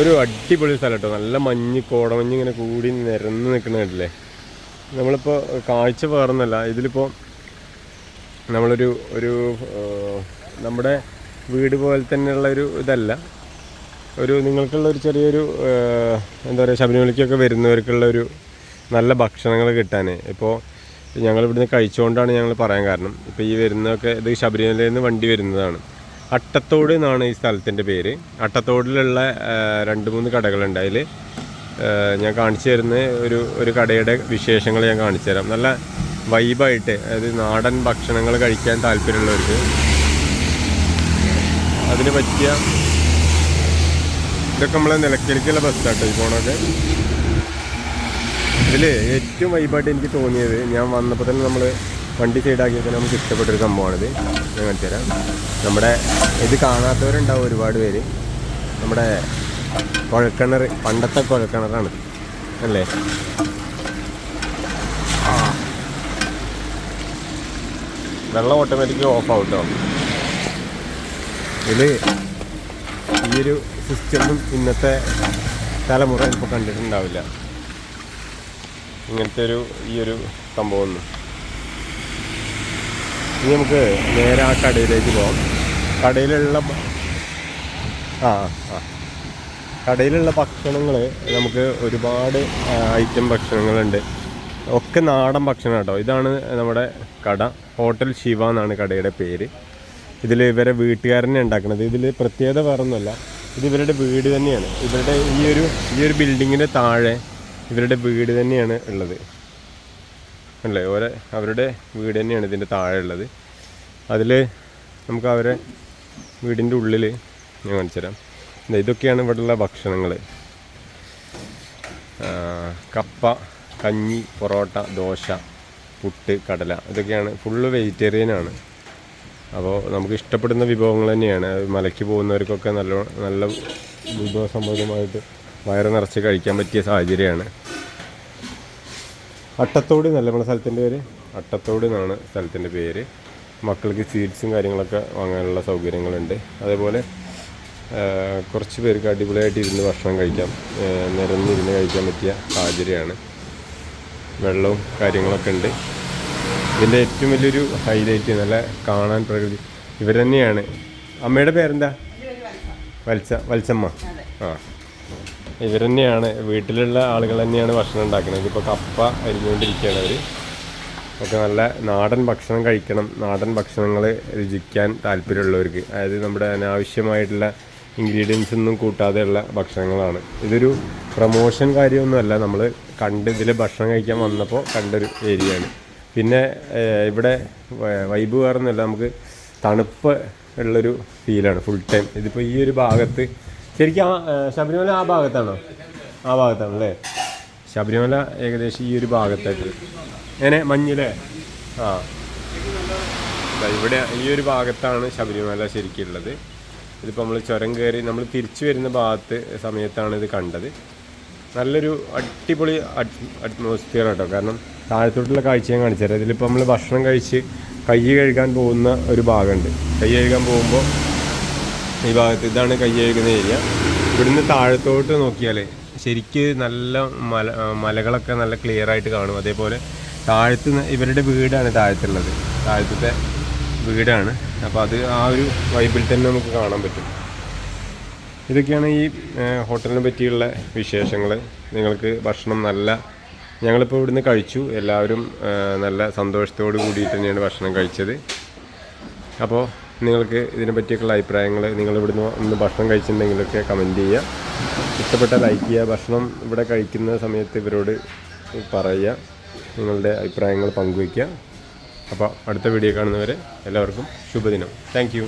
ഒരു അടിപൊളി സ്ഥലം കേട്ടോ നല്ല മഞ്ഞ് കോടമഞ്ഞ് ഇങ്ങനെ കൂടി നിരന്ന് നിൽക്കുന്ന കണ്ടില്ലേ നമ്മളിപ്പോൾ കാഴ്ച വേറൊന്നല്ല. ഇതിലിപ്പോൾ നമ്മളൊരു ഒരു നമ്മുടെ വീട് പോലെ തന്നെയുള്ള ഒരു ഇതല്ല. ഒരു നിങ്ങൾക്കുള്ള ഒരു ചെറിയൊരു എന്താ പറയുക ശബരിമലയ്ക്കൊക്കെ വരുന്നവർക്കുള്ള ഒരു നല്ല ഭക്ഷണങ്ങൾ കിട്ടാൻ ഇപ്പോൾ ഞങ്ങൾ ഇവിടുന്ന് കഴിച്ചുകൊണ്ടാണ് ഞങ്ങൾ പറയാൻ കാരണം. ഇപ്പോൾ ഈ വരുന്നതൊക്കെ ഇത് ശബരിമലയിൽ നിന്ന് വണ്ടി വരുന്നതാണ്. അട്ടത്തോട് എന്നാണ് ഈ സ്ഥലത്തിന്റെ പേര്. അട്ടത്തോടിലുള്ള രണ്ട് മൂന്ന് കടകളുണ്ട് അതിൽ ഞാൻ കാണിച്ചു തരുന്ന ഒരു ഒരു കടയുടെ വിശേഷങ്ങൾ ഞാൻ കാണിച്ചു തരാം. നല്ല വൈബായിട്ട് അതായത് നാടൻ ഭക്ഷണങ്ങൾ കഴിക്കാൻ താല്പര്യമുള്ളവർക്ക്. അതിന് പറ്റിയ ഇതൊക്കെ നമ്മളെ നിലക്കലിക്കുള്ള ബസ് സ്റ്റാട്ടോ ഈ പോണൊക്കെ ഇതിൽ ഏറ്റവും വൈബായിട്ട് എനിക്ക് തോന്നിയത് ഞാൻ വന്നപ്പോൾ തന്നെ നമ്മൾ വണ്ടി സൈഡാക്കിയപ്പോൾ നമുക്ക് ഇഷ്ടപ്പെട്ടൊരു സംഭവമാണിത്. ഞാൻ കാണിച്ചു തരാം. നമ്മുടെ ഇത് കാണാത്തവരുണ്ടാവും ഒരുപാട് പേര്. നമ്മുടെ കുഴൽക്കിണർ പണ്ടത്തെ കുഴൽക്കിണറാണ്. അല്ലേ? വെള്ളം ഓട്ടോമാറ്റിക് ഓഫ് ആവും കേട്ടോ ഈ ഒരു സിസ്റ്റമൊന്നും ഇന്നത്തെ തലമുറ ഇപ്പോൾ കണ്ടിട്ടുണ്ടാവില്ല. ഇങ്ങനത്തെ ഒരു ഈ ഒരു സംഭവം ഇനി നമുക്ക് നേരെ ആ കടയിലേക്ക് പോകാം കടയിലുള്ള ആ ആ. കടയിലുള്ള ഭക്ഷണങ്ങൾ നമുക്ക് ഒരുപാട് ഐറ്റം ഭക്ഷണങ്ങളുണ്ട്. ഒക്കെ നാടൻ ഭക്ഷണം കേട്ടോ. ഇതാണ് നമ്മുടെ കട. ഹോട്ടൽ ശിവ എന്നാണ് കടയുടെ പേര്. ഇതിൽ ഇവരെ വീട്ടുകാരനെ ഉണ്ടാക്കുന്നത്. ഇതിൽ പ്രത്യേകത വേറൊന്നുമല്ല. ഇത് ഇവരുടെ വീട് തന്നെയാണ്. ഇവരുടെ ഈ ഒരു ഈ ഒരു ബിൽഡിങ്ങിന്റെ താഴെ ഇവരുടെ വീട് തന്നെയാണ് ഉള്ളത്. അല്ലേ? ഓരോ അവരുടെ വീട് തന്നെയാണ് ഇതിന്റെ താഴെ ഉള്ളത്. അതിൽ നമുക്ക് അവരെ വീടിന്റെ ഉള്ളിൽ ഞാൻ കാണിച്ചു തരാം ദേ ഇതൊക്കെയാണ് ഇവിടെയുള്ള ഭക്ഷണങ്ങൾ കപ്പ കഞ്ഞി പൊറോട്ട ദോശ പുട്ട് കടല. ഇതൊക്കെയാണ് ഫുള്ള് വെജിറ്റേറിയൻ ആണ്. അപ്പോൾ നമുക്ക് ഇഷ്ടപ്പെടുന്ന വിഭവങ്ങൾ തന്നെയാണ്. മലയ്ക്ക് പോകുന്നവർക്കൊക്കെ നല്ല നല്ല വിഭവസമൃദ്ധമായിട്ട് വയറ് നിറച്ച് കഴിക്കാൻ പറ്റിയ സാഹചര്യമാണ്. അട്ടത്തോട് എന്നല്ല നമ്മുടെ സ്ഥലത്തിന്റെ പേര്? അട്ടത്തോട് എന്നാണ് സ്ഥലത്തിന്റെ പേര്. മക്കൾക്ക് സീറ്റ്സും കാര്യങ്ങളൊക്കെ വാങ്ങാനുള്ള സൗകര്യങ്ങളുണ്ട്. അതേപോലെ കുറച്ച് പേർക്ക് അടിപൊളിയായിട്ട് ഇരുന്ന് ഭക്ഷണം കഴിക്കാം. നിരന്നിരുന്ന് കഴിക്കാൻ പറ്റിയ സാഹചര്യമാണ് വെള്ളവും കാര്യങ്ങളൊക്കെ ഉണ്ട്. ഇതിന്റെ ഏറ്റവും വലിയൊരു ഹൈലൈറ്റ് നല്ല കാണാൻ പ്രകൃതി ഇവർ തന്നെയാണ്. അമ്മയുടെ പേരെന്താ? വത്സ. വത്സമ്മ. ആ. ഇവർ തന്നെയാണ് വീട്ടിലുള്ള ആളുകൾ തന്നെയാണ് ഭക്ഷണം ഉണ്ടാക്കുന്നത്. ഇപ്പോൾ കപ്പ അരിഞ്ഞുകൊണ്ടിരിക്കുകയാണ് അവർ ഒക്കെ നല്ല നാടൻ ഭക്ഷണം കഴിക്കണം. നാടൻ ഭക്ഷണങ്ങൾ രുചിക്കാൻ താല്പര്യമുള്ളവർക്ക്. അതായത് നമ്മുടെ അനാവശ്യമായിട്ടുള്ള ഇൻഗ്രീഡിയൻസ് ഒന്നും കൂട്ടാതെയുള്ള ഭക്ഷണങ്ങളാണ്. ഇതൊരു പ്രൊമോഷൻ കാര്യമൊന്നുമല്ല. നമ്മൾ കണ്ട് ഇതിൽ ഭക്ഷണം കഴിക്കാൻ വന്നപ്പോൾ കണ്ടൊരു ഏരിയയാണ്. പിന്നെ ഇവിടെ വൈബ് വേറൊന്നുമല്ല. നമുക്ക് തണുപ്പ് ഉള്ളൊരു ഫീലാണ് ഫുൾ ടൈം ഇതിപ്പോൾ ഈ ഒരു ഭാഗത്ത് ശരിക്കും ആ ശബരിമല ആ ഭാഗത്താണോ? ആ ഭാഗത്താണ് അല്ലേ ശബരിമല ഏകദേശം ഈ ഒരു ഭാഗത്തായിട്ട്. എങ്ങനെ? മഞ്ഞല്ലേ ആ. ഇവിടെ ഈ ഒരു ഭാഗത്താണ് ശബരിമല ശരിക്കും ഉള്ളത്. ഇതിപ്പോൾ നമ്മൾ ചുരം കയറി നമ്മൾ തിരിച്ചു വരുന്ന ഭാഗത്ത് സമയത്താണ് ഇത് കണ്ടത്. നല്ലൊരു അടിപൊളി അറ്റ്മോസ്ഫിയർ കേട്ടോ. കാരണം താഴത്തോട്ടുള്ള കാഴ്ച ഞാൻ കാണിച്ചു തരാം ഇതിലിപ്പോൾ നമ്മൾ ഭക്ഷണം കഴിച്ച് കൈ കഴുകാൻ പോകുന്ന ഒരു ഭാഗമുണ്ട്. കൈ കഴുകാൻ പോകുമ്പോൾ ഈ ഭാഗത്ത് ഇതാണ് കയ്യഴുകുന്ന ഏരിയ. ഇവിടുന്ന് താഴത്തോട്ട് നോക്കിയാൽ ശരിക്ക് നല്ല മല മലകളൊക്കെ നല്ല ക്ലിയർ ആയിട്ട് കാണും. അതേപോലെ താഴത്ത് ഇവരുടെ വീടാണ് താഴത്തുള്ളത്. താഴത്തെ വീടാണ്. അപ്പോൾ അത് ആ ഒരു വൈബിൽ തന്നെ നമുക്ക് കാണാൻ പറ്റും. ഇതൊക്കെയാണ് ഈ ഹോട്ടലിനെ പറ്റിയുള്ള വിശേഷങ്ങൾ നിങ്ങൾക്ക് ഭക്ഷണം നല്ല ഞങ്ങളിപ്പോൾ ഇവിടുന്ന് കഴിച്ചു. എല്ലാവരും നല്ല സന്തോഷത്തോടു കൂടിയിട്ട് തന്നെയാണ് ഭക്ഷണം കഴിച്ചത്. അപ്പോൾ നിങ്ങൾക്ക് ഇതിനെ പറ്റിയൊക്കെയുള്ള അഭിപ്രായങ്ങൾ നിങ്ങൾ ഇവിടുന്ന് ഒന്ന് ഭക്ഷണം കഴിച്ചിട്ടുണ്ടെങ്കിലൊക്കെ കമന്റ് ചെയ്യുക. ഇഷ്ടപ്പെട്ട ലൈക്ക് ചെയ്യുക. ഭക്ഷണം ഇവിടെ കഴിക്കുന്ന സമയത്ത് ഇവരോട് പറയുക. നിങ്ങളുടെ അഭിപ്രായങ്ങൾ പങ്കുവയ്ക്കുക. അപ്പോൾ അടുത്ത വീഡിയോ കാണുന്നവരെ എല്ലാവർക്കും ശുഭദിനം. താങ്ക്